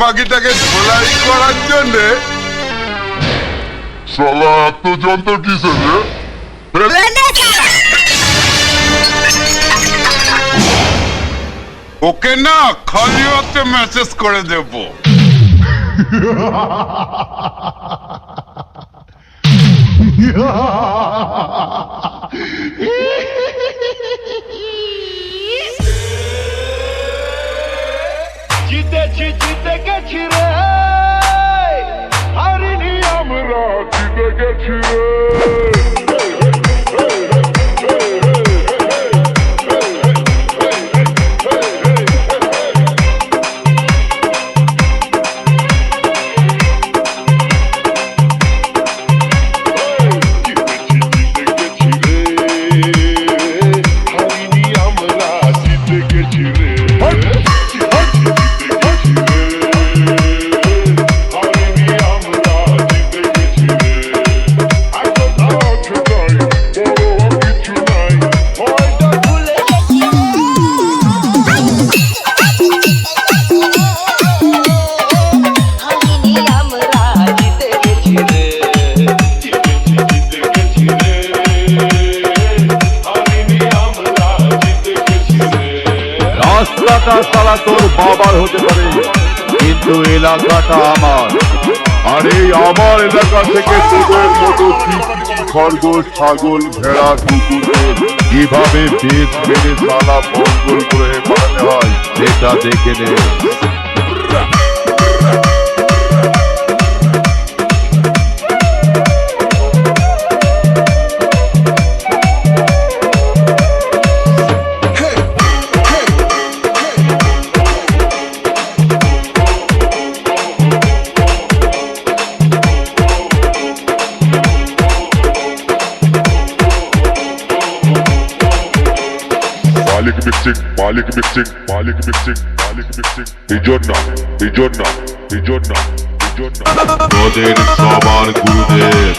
মাগিটাকে ধোলাই করার জন্য। শালা এত যন্ত্র ওকে না খালি হাতে মেসেজ করে দেব। গেছি জিতে গেছি রে। হারিনি আমরা জিতে গেছি। বাড়িটা সারা তোর বাবার হতে পারে। কিন্তু এলাকাটা আমার। আর এই আমার এলাকা থেকে তোদের মতো খরগোশ ছাগল, ভেড়া, কুকুরকে কীভাবে বেশ বেড়ে সারা মঙ্গল করে পাঠাতে হয়, সেটা দেখে নে। মালিক মিক্সিং মালিক মিক্সিং মালিক মিক্সিং এই জন্য এই জন্য এই জন্য এই জন্য। তোদের সবার গুরুদেব।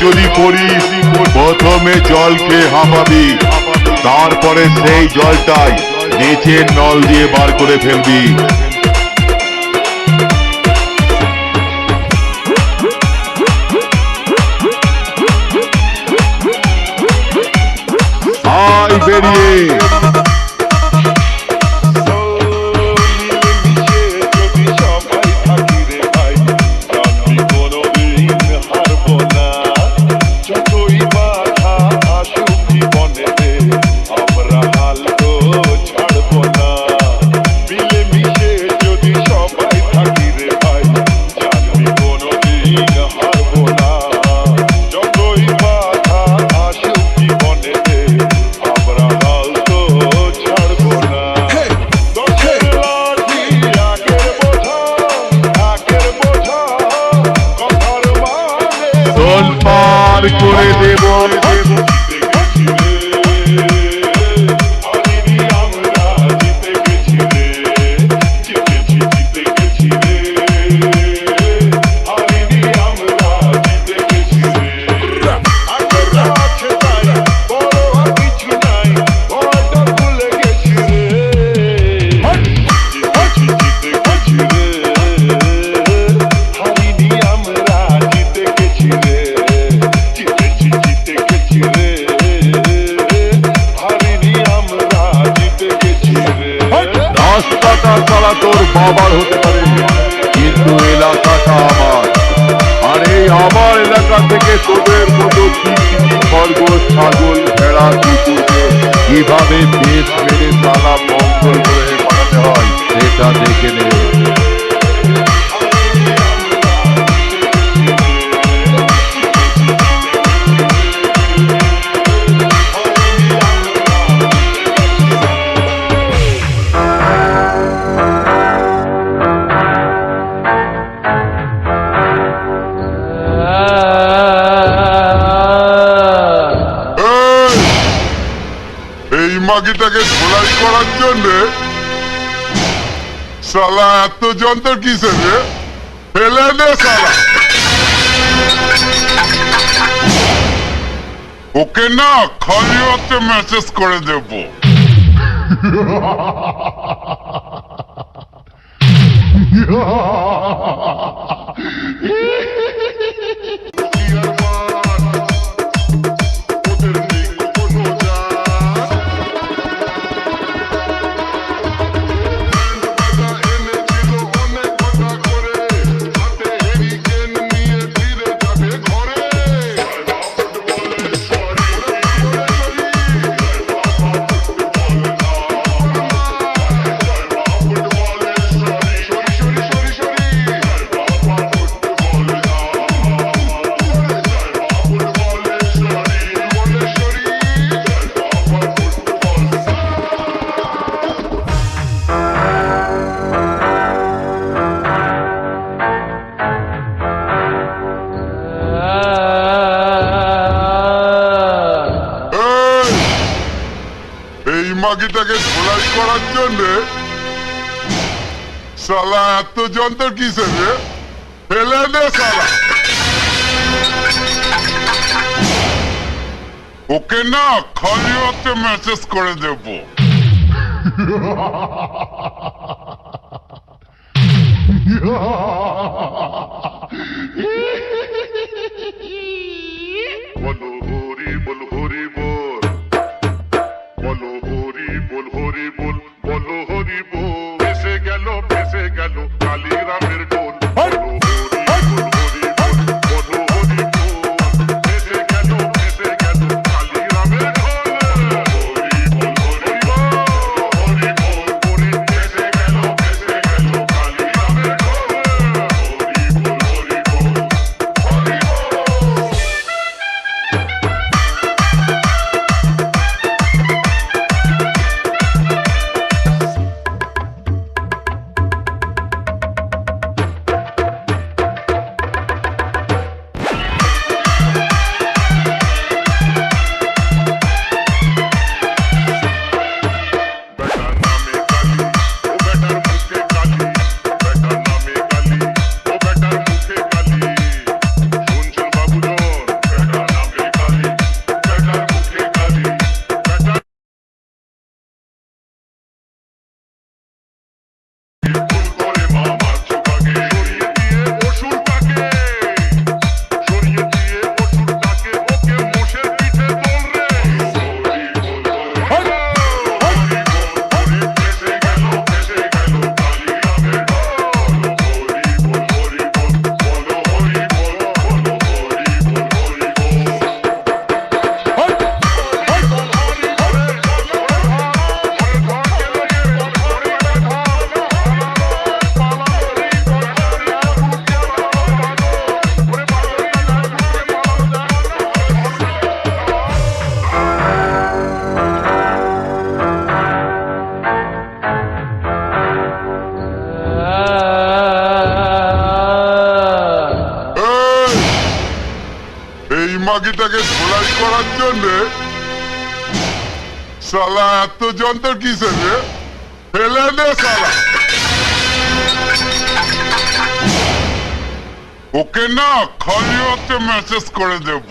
যদি করিস, প্রথমে জলকে হাঁপাবি, তারপরে সেই জলটাই নিচের নল দিয়ে বার করে ফেলবি। বেরিয়ে। fuego. তোর বাবার হতে পারে। কিন্তু এলাকাটা আমার। আর এই আমার এলাকা থেকে তোদের মতো খরগোশ ছাগল, ভেড়া, কুকুরকে কীভাবে বেশ মেরে তারা মঙ্গল গ্রহে পাঠাতে হয়, সেটা দেখে নেবে ওকে না খালি হাতে মেসেজ করে দেব Yeah. আমাকে ধোলাই করার জন্য? সালা এত যন্ত্র কি রে? ফেলে দে সালা ওকে না খালি ওকে মেসেজ করে দেব। বলো সিদ্ধান্তের কি সেজে ওকে না খালি ওকে মেসেজ করে দেব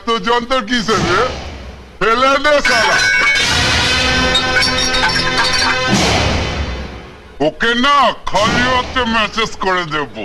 এত যন্ত্র কিসে যে ফেলে দে সালা ওকে না খালি ওকে মেসেজ করে দেব